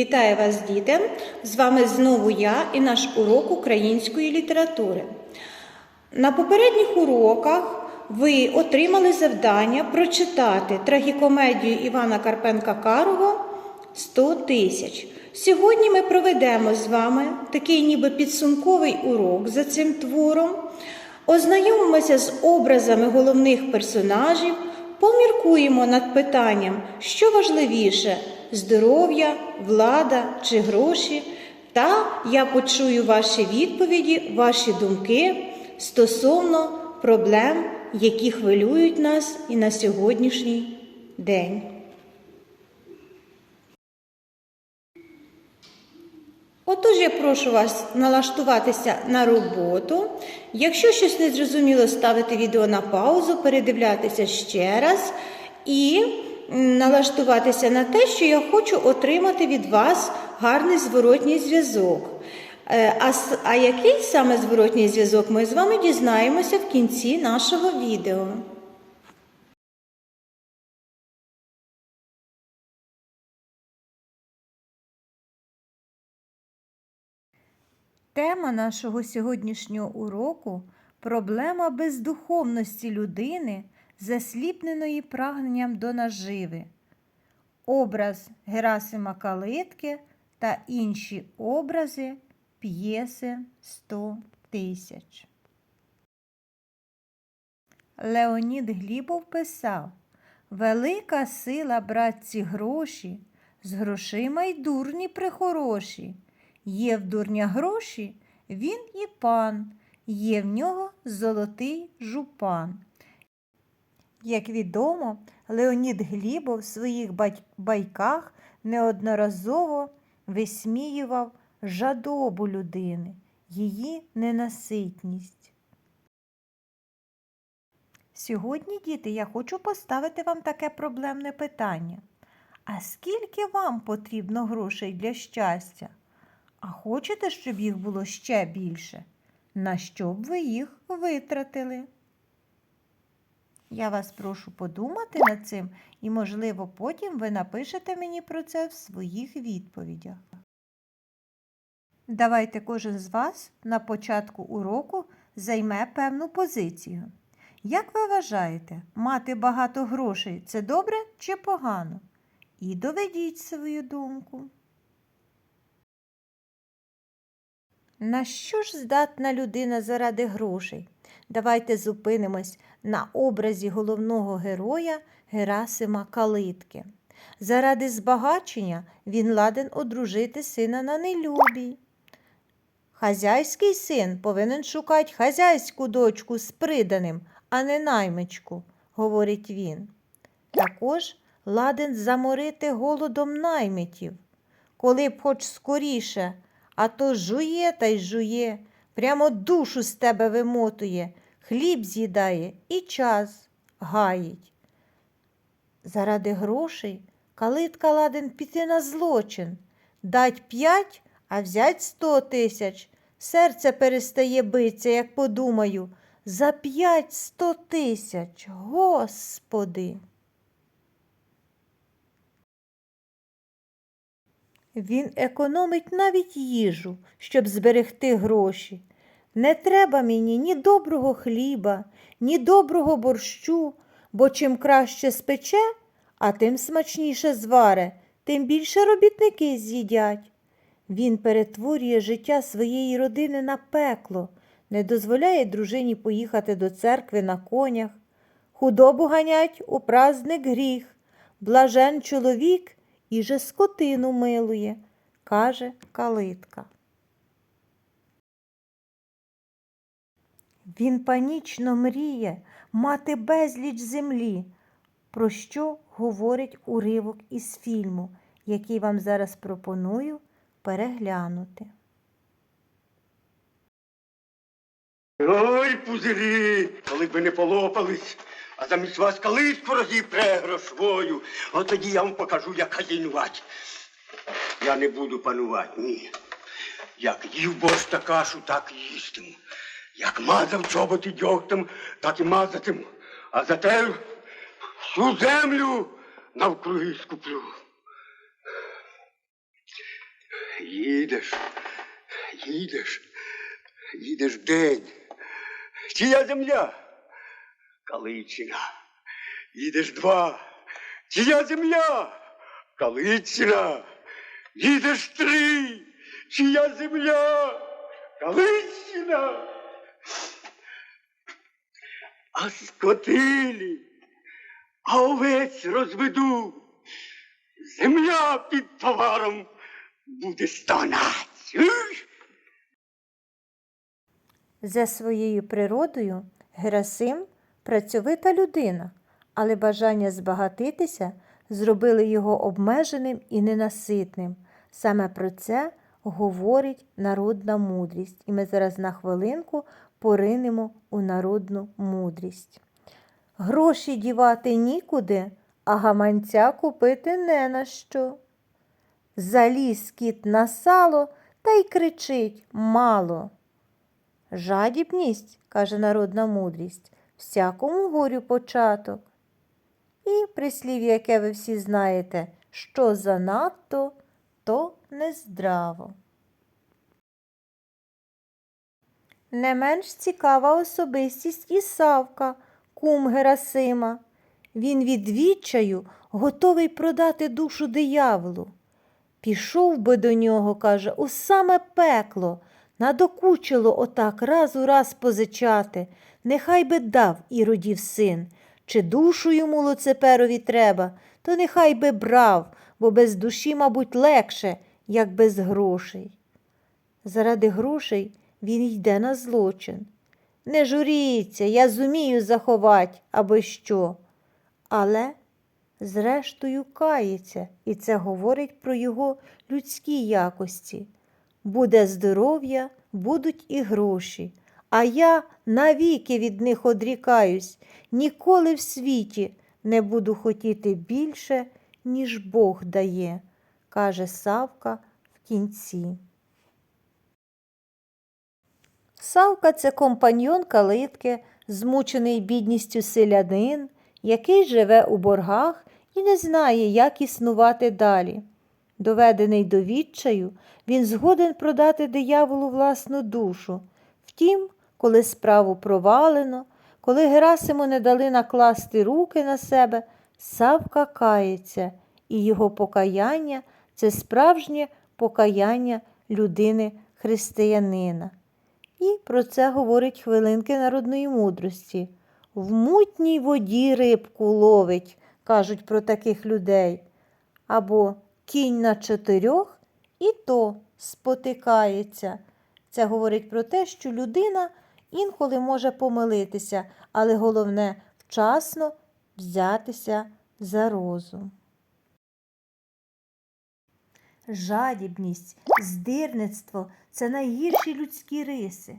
Вітаю вас, діти! З вами знову я і наш урок української літератури. На попередніх уроках ви отримали завдання прочитати трагікомедію Івана Карпенка Карого «100 тисяч. Сьогодні ми проведемо з вами такий ніби підсумковий урок за цим твором. Ознайомимося з образами головних персонажів, поміркуємо над питанням, що важливіше здоров'я, влада чи гроші. Та я почую ваші відповіді, ваші думки стосовно проблем, які хвилюють нас і на сьогоднішній день. Отож, я прошу вас налаштуватися на роботу. Якщо щось не зрозуміло, ставити відео на паузу, передивлятися ще раз і налаштуватися на те, що я хочу отримати від вас гарний зворотній зв'язок. Е, А, а який саме зворотній зв'язок ми з вами дізнаємося в кінці нашого відео. Тема нашого сьогоднішнього уроку проблема бездуховності людини, засліпненої прагненням до наживи. Образ Герасима Калитки та інші образи п'єси 100 тисяч. Леонід Глібов писав Велика сила, братці, гроші, з грошима й дурні прихороші. Є в дурня гроші, він і пан, є в нього золотий жупан. Як відомо, Леонід Глібов в своїх байках неодноразово висміював жадобу людини, її ненаситність. Сьогодні, діти, я хочу поставити вам таке проблемне питання. А скільки вам потрібно грошей для щастя? А хочете, щоб їх було ще більше? На що б ви їх витратили? Я вас прошу подумати над цим і, можливо, потім ви напишете мені про це в своїх відповідях. Давайте кожен з вас на початку уроку займе певну позицію. Як ви вважаєте, мати багато грошей це добре чи погано? І доведіть свою думку. На що ж здатна людина заради грошей? Давайте зупинимось на образі головного героя Герасима Калитки. Заради збагачення він ладен одружити сина на нелюбій. Хазяйський син повинен шукати хазяйську дочку з приданим, а не наймичку, говорить він. Також ладен заморити голодом наймитів, коли б хоч скоріше, а то жує та й жує, прямо душу з тебе вимотує, хліб з'їдає і час гаїть. Заради грошей калитка ладен піти на злочин, дать п'ять, а взять сто тисяч. Серце перестає битися, як подумаю, за п'ять сто тисяч, господи. Він економить навіть їжу, щоб зберегти гроші. Не треба мені ні доброго хліба, ні доброго борщу, бо чим краще спече, а тим смачніше зваре, тим більше робітники з'їдять. Він перетворює життя своєї родини на пекло, не дозволяє дружині поїхати до церкви на конях. Худобу ганять у праздник гріх, блажен чоловік і же скотину милує, каже калитка. Він панічно мріє мати безліч землі, про що говорить уривок із фільму, який вам зараз пропоную переглянути. Ой, пузирі, коли б не полопались, а замість вас калитку розіпре грошвою, от тоді я вам покажу, як хазяйнувати. Я не буду панувати, ні. Як їв борщ та кашу, так і їстиму. Як мазав чоботи дьогтем, так і мазатиму. А зате всю землю навкруги скуплю. Їдеш, їдеш, їдеш день. Чия земля? Каличина. Їдеш два. Чия земля? Каличина. Їдеш три. Чия земля? Каличина. А скотилі, а овець розведу. Земля під товаром буде стонать. За своєю природою Герасим працьовита людина, але бажання збагатитися зробили його обмеженим і ненаситним. Саме про це говорить народна мудрість. І ми зараз на хвилинку поринемо у народну мудрість. Гроші дівати нікуди, а гаманця купити не на що. Заліз кіт на сало та й кричить мало. Жадібність, каже народна мудрість, всякому горю початок. І прислів'я, яке ви всі знаєте, що занадто, то нездраво. Не менш цікава особистість і Савка, кум Герасима. Він від відчаю готовий продати душу дияволу. Пішов би до нього, каже, у саме пекло, надокучило отак раз у раз позичати, нехай би дав іродів син. Чи душу йому Луцеперові треба, то нехай би брав, бо без душі, мабуть, легше, як без грошей. Заради грошей він йде на злочин. Не журіться, я зумію заховать або що. Але зрештою кається, і це говорить про його людські якості. Буде здоров'я, будуть і гроші, а я навіки від них одрікаюсь, ніколи в світі не буду хотіти більше, ніж Бог дає, каже Савка в кінці. Савка це компаньон калитки, змучений бідністю селянин, який живе у боргах і не знає, як існувати далі. Доведений до відчаю, він згоден продати дияволу власну душу. Втім, коли справу провалено, коли Герасиму не дали накласти руки на себе, Савка кається, і його покаяння це справжнє покаяння людини християнина. І про це говорить хвилинки народної мудрості. В мутній воді рибку ловить, кажуть про таких людей. Або кінь на чотирьох і то спотикається. Це говорить про те, що людина інколи може помилитися, але головне вчасно взятися за розум. Жадібність, здирництво це найгірші людські риси.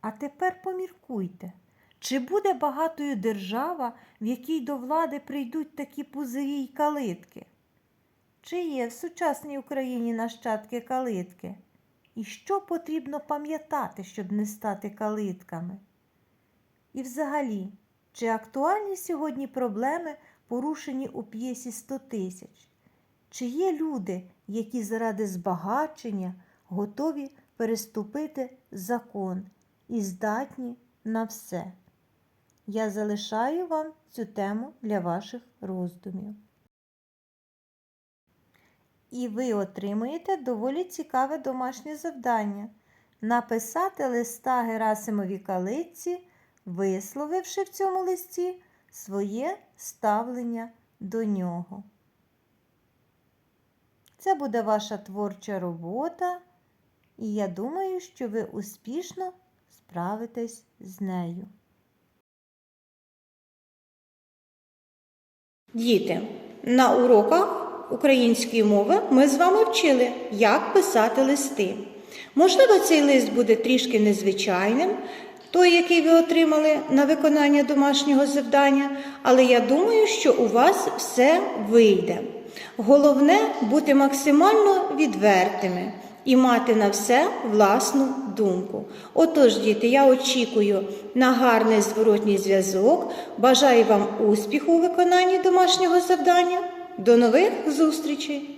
А тепер поміркуйте, чи буде багатою держава, в якій до влади прийдуть такі пузирі й калитки? Чи є в сучасній Україні нащадки калитки? І що потрібно пам'ятати, щоб не стати калитками? І взагалі, чи актуальні сьогодні проблеми, порушені у п'єсі «100 тисяч? Чи є люди, які заради збагачення готові переступити закон і здатні на все? Я залишаю вам цю тему для ваших роздумів. І ви отримуєте доволі цікаве домашнє завдання написати листа Герасимові Калиці, висловивши в цьому листі своє ставлення до нього. Це буде ваша творча робота, і я думаю, що ви успішно справитесь з нею. Діти, на уроках української мови ми з вами вчили, як писати листи. Можливо, цей лист буде трішки незвичайним, той, який ви отримали на виконання домашнього завдання, але я думаю, що у вас все вийде. Головне бути максимально відвертими і мати на все власну думку. Отож, діти, я очікую на гарний зворотній зв'язок. Бажаю вам успіху у виконанні домашнього завдання. До нових зустрічей!